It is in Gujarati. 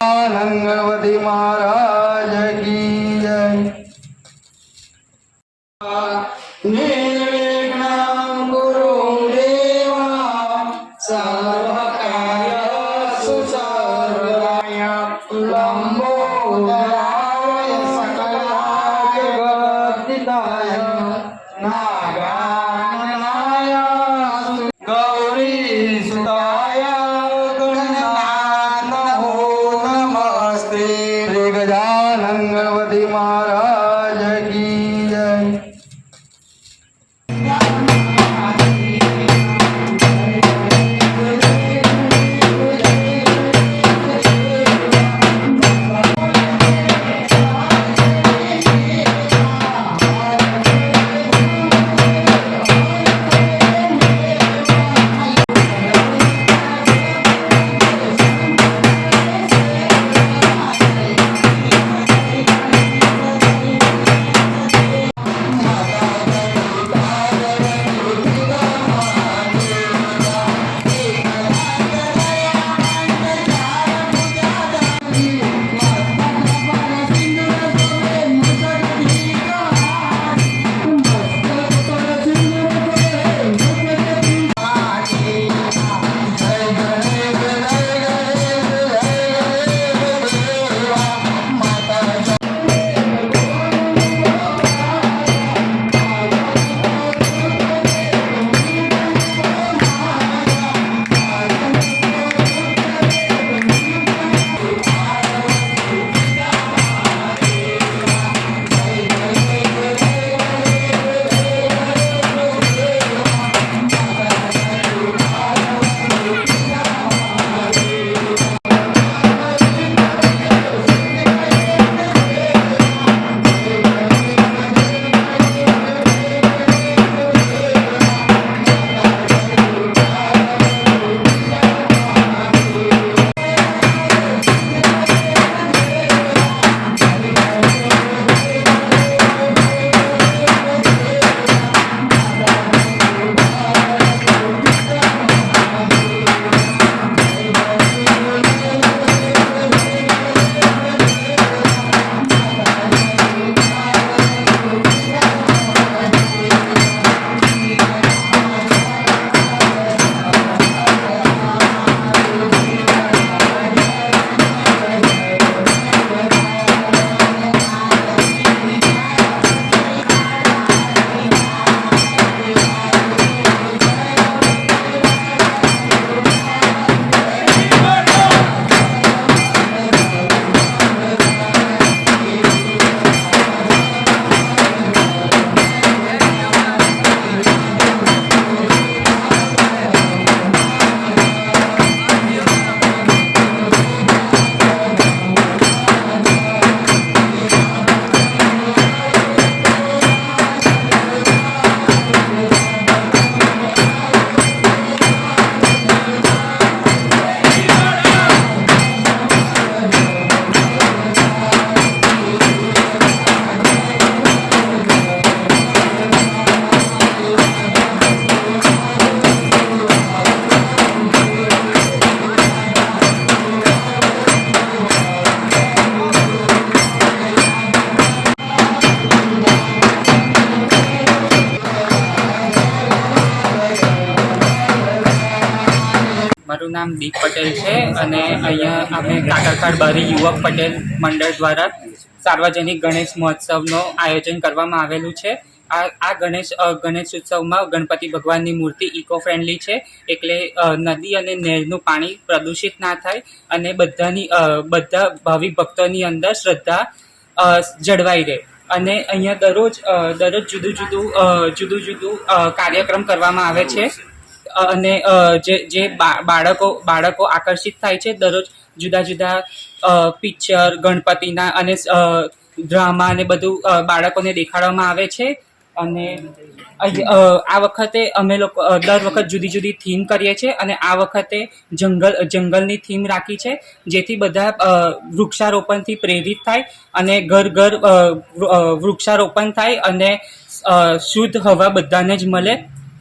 ആനങ്ങവതി മഹാരാജ കീയ നിർവിഘ്നം ഗുരു ദേവ സർവകാര്യ സുസർവായ ലംബോദരായ സകലായ വർദ്ധിതായ നാ મારું નામ દીપ પટેલ છે અને અહીંયા અમે કાકરખાડ બારી યુવક પટેલ મંડળ દ્વારા સાર્વજનિક ગણેશ મહોત્સવનું આયોજન કરવામાં આવેલું છે. આ આ ગણેશ ગણેશ ઉત્સવમાં ગણપતિ ભગવાનની મૂર્તિ ઇકો ફ્રેન્ડલી છે એટલે નદી અને નહેરનું પાણી પ્રદૂષિત ના થાય અને બધાની બધા ભાવિક ભક્તોની અંદર શ્રદ્ધા જળવાઈ રહે. અને અહીંયા દરરોજ દરરોજ જુદું જુદું જુદું જુદું કાર્યક્રમ કરવામાં આવે છે. અને જે જે બાળકો બાળકો આકર્ષિત થાય છે દરરોજ જુદા જુદા પિક્ચર, ગણપતિના અને ડ્રામા અને બધું બાળકોને દેખાડવામાં આવે છે. અને આ વખતે અમે લોકો દર વખત જુદી જુદી થીમ કરીએ છીએ અને આ વખતે જંગલ, જંગલની થીમ રાખી છે, જેથી બધા વૃક્ષારોપણથી પ્રેરિત થાય અને ઘર ઘર વૃક્ષારોપણ થાય અને શુદ્ધ હવા બધાને જ મળે.